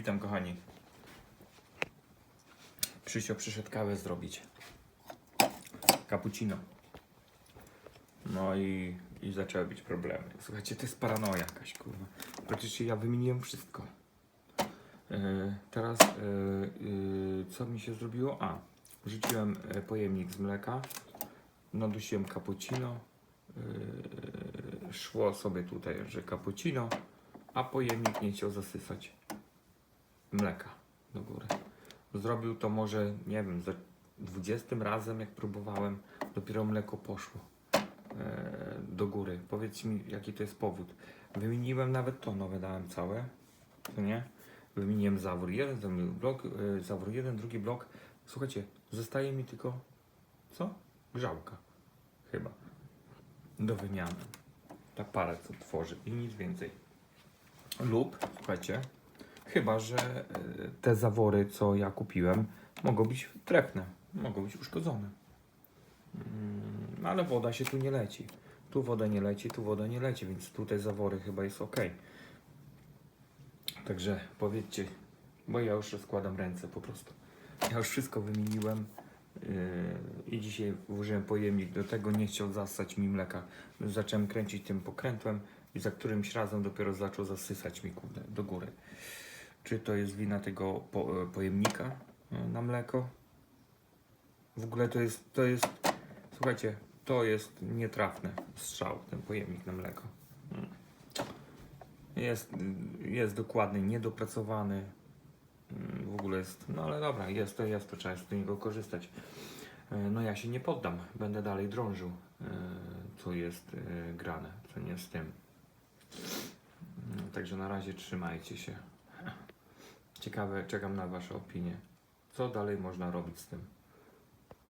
Witam kochani. Przysio przyszedł kawę zrobić. Cappuccino. No i, i zaczęły być problemy. Słuchajcie, to jest paranoja jakaś, kurwa. Praktycznie ja wymieniłem wszystko. E, teraz e, e, co mi się zrobiło? A, wrzuciłem pojemnik z mleka, nadusiłem cappuccino, e, szło sobie tutaj, że cappuccino, a pojemnik nie chciał zasysać mleka do góry. Zrobił to może, nie wiem, za 20 razem jak próbowałem, dopiero mleko poszło e, do góry. Powiedz mi, jaki to jest powód. Wymieniłem nawet to nowe, dałem całe, to nie? Wymieniłem zawór jeden, zawór blok, e, zawór jeden, drugi blok. Słuchajcie, zostaje mi tylko, co? Grzałka, chyba, do wymiany. Ta para, co tworzy i nic więcej. Lub, słuchajcie, chyba, że e, te zawory, co ja kupiłem, mogą być trefne, mogą być uszkodzone. Mm, ale woda się tu nie leci. Tu woda nie leci, tu woda nie leci, więc tutaj zawory chyba jest ok. Także powiedzcie, bo ja już rozkładam ręce po prostu. Ja już wszystko wymieniłem yy, i dzisiaj włożyłem pojemnik do tego, nie chciał zasać mi mleka. Zacząłem kręcić tym pokrętłem i za którymś razem dopiero zaczął zasysać mi kurde, do góry. Czy to jest wina tego po, e, pojemnika e, na mleko? W ogóle to jest, to jest, słuchajcie, to jest nietrafny strzał, ten pojemnik na mleko. Mm. Jest, jest dokładny, niedopracowany. Mm, W ogóle jest, no ale dobra, jest to, jest to, trzeba z niego korzystać. E, No ja się nie poddam, będę dalej drążył, co jest grane, co nie z tym. No, Także na razie trzymajcie się. Ciekawe, czekam na Wasze opinie. Co dalej można robić z tym?